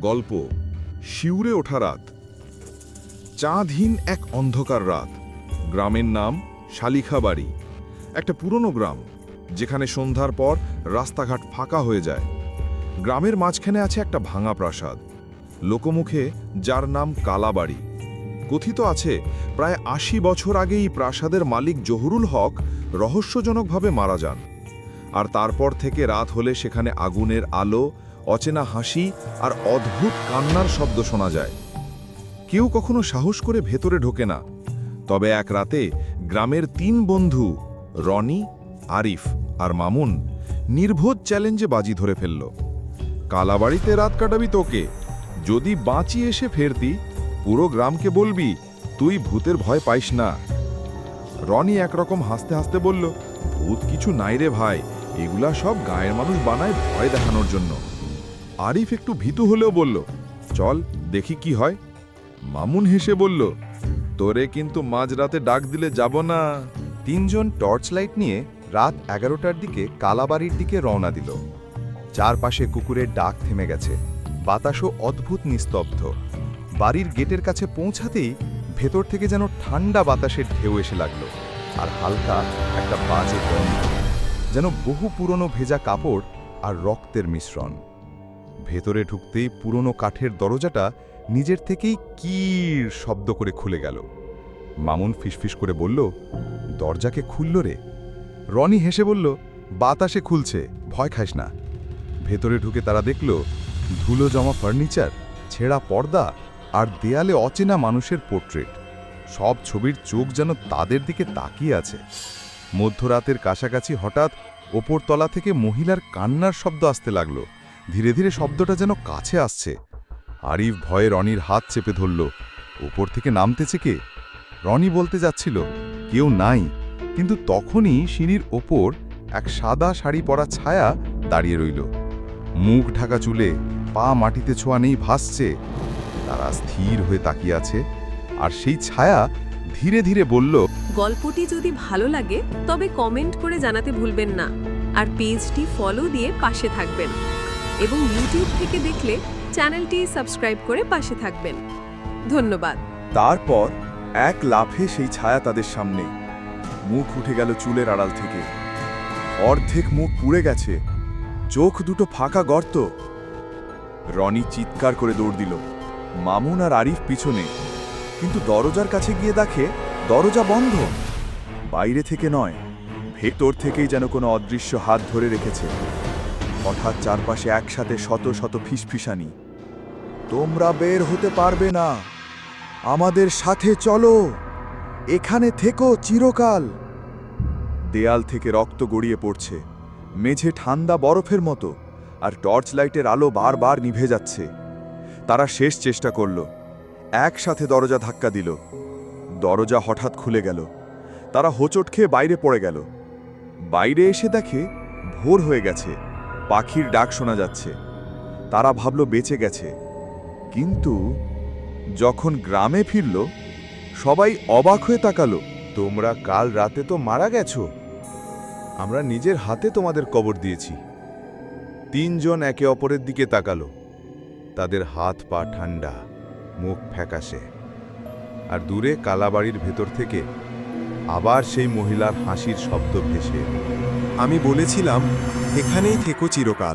গল্প, শিউরে ওঠা রাত, চাঁদহীন এক অন্ধকার রাত। গ্রামের নাম শালিখাবাড়ি। একটা পুরনো গ্রাম, যেখানে সন্ধ্যার পর রাস্তাঘাট ফাঁকা হয়ে যায়। গ্রামের মাঝখানে আছে একটা ভাঙা প্রাসাদ। লোকমুখে যার নাম কালাবাড়ি। কথিত আছে, প্রায় আশি বছর আগেই প্রাসাদের মালিক জহুরুল হক রহস্যজনকভাবে মারা যান। আর তারপর থেকে রাত হলে সেখানে আগুনের আলো অচেনা হাসি আর অদ্ভুত কান্নার শব্দ শোনা যায়। কেউ কখনো সাহস করে ভেতরে ঢোকে না। তবে এক রাতে গ্রামের তিন বন্ধু, রনি, আরিফ আর মামুন নির্বোধ চ্যালেঞ্জে বাজি ধরে ফেলল। কালাবাড়িতে রাত কাটাবি তোকে। যদি বাঁচি এসে ফেরতি, পুরো গ্রামকে বলবি, তুই ভূতের ভয় পাইস না। রনি একরকম হাসতে হাসতে বলল, ভূত কিছু নাই রে ভাই। এগুলা সব গায়ের মানুষ বানায় ভয় দেখানোর জন্য। আরিফ একটু ভীতু হলেও বলল, চল, দেখি কি হয়। মামুন হেসে বলল, তোরে কিন্তু মাঝরাতে ডাক দিলে যাব না। তিনজন টর্চ লাইট নিয়ে রাত এগারোটার দিকে কালাবাড়ির দিকে রওনা দিল। চারপাশে কুকুরের ডাক থেমে গেছে। বাতাসও অদ্ভুত নিস্তব্ধ। বাড়ির গেটের কাছে পৌঁছাতেই ভেতর থেকে যেন ঠান্ডা বাতাসের ঢেউ এসে লাগল আর হালকা একটা বাজে যেন বহু পুরনো ভেজা কাপড় আর রক্তের মিশ্রণ। ভেতরে ঢুকতেই পুরনো কাঠের দরজাটা নিজের থেকেই কির শব্দ করে খুলে গেল। মামুন ফিসফিস করে বলল, দরজাকে খুলল রে। রনি হেসে বলল, বাতাসে খুলছে, ভয় খাস না। ভেতরে ঢুকে তারা দেখল, ধুলো জমা ফার্নিচার, ছেঁড়া পর্দা আর দেয়ালে অচেনা মানুষের পোর্ট্রেট। সব ছবির চোখ যেন তাদের দিকে তাকিয়ে আছে। মধ্যরাতের কাছাকাছি হঠাৎ ওপরতলা থেকে মহিলার কান্নার শব্দ আসতে লাগল। ধীরে ধীরে শব্দটা যেন কাছে আসছে। আরিফ ভয়ে রনির হাত চেপে ধরল। ওপর থেকে নামতেছে কে? রনি বলতে যাচ্ছিল, কেউ নাই, কিন্তু তখনই সিঁড়ির ওপর এক সাদা শাড়ি পরা ছায়া দাঁড়িয়ে রইল। মুখ ঢাকা চুলে, পা মাটিতে ছোঁয়া নেই ভাসছে। তারা স্থির হয়ে তাকিয়ে আছে, আর সেই ছায়া ধীরে ধীরে বলল, গল্পটি যদি ভালো লাগে, তবে কমেন্ট করে জানাতে ভুলবেন না। আর পেজটি ফলো দিয়ে পাশে থাকবেন। এবং ইউটিউব থেকে দেখলে চ্যানেলটি সাবস্ক্রাইব করে পাশে থাকবেন। ধন্যবাদ। তারপর এক লাফে সেই ছায়া তাদের সামনে। মুখ উঠে গেল চুলের আড়াল থেকে। অর্ধেক মুখ পুড়ে গেছে। চোখ দুটো ফাঁকা গর্ত। রনি চিৎকার করে দৌড় দিল। মামুন আর আরিফ পিছনে। কিন্তু দরজার কাছে গিয়ে দেখে দরজা বন্ধ। বাইরে থেকে নয়, ভেতর থেকেই যেন কোনো অদৃশ্য হাত ধরে রেখেছে। হঠাৎ চারপাশে একসাথে শত শত ফিসফিসানি। তোমরা বের হতে পারবে না। আমাদের সাথে চলো। এখানে থেকো চিরকাল। দেয়াল থেকে রক্ত গড়িয়ে পড়ছে। মেঝে ঠান্ডা বরফের মতো আর টর্চ লাইটের আলো বারবার নিভে যাচ্ছে। তারা শেষ চেষ্টা করল। একসাথে দরজা ধাক্কা দিল। দরজা হঠাৎ খুলে গেল। তারা হোঁচট খেয়ে বাইরে পড়ে গেল। বাইরে এসে দেখে ভোর হয়ে গেছে। পাখির ডাক শোনা যাচ্ছে। তারা ভাবল, বেঁচে গেছে। কিন্তু যখন গ্রামে ফিরল, সবাই অবাক হয়ে তাকালো, তোমরা কাল রাতে তো মারা গেছো। আমরা নিজের হাতে তোমাদের কবর দিয়েছি। তিনজন একে অপরের দিকে তাকালো। তাদের হাত পা ঠান্ডা মুখ ফ্যাকাশে। আর দূরে কালাবাড়ির ভেতর থেকে আবার সেই মহিলার হাসির শব্দ ভেসে। আমি বলেছিলাম এখানেই থেকো চিরকাল।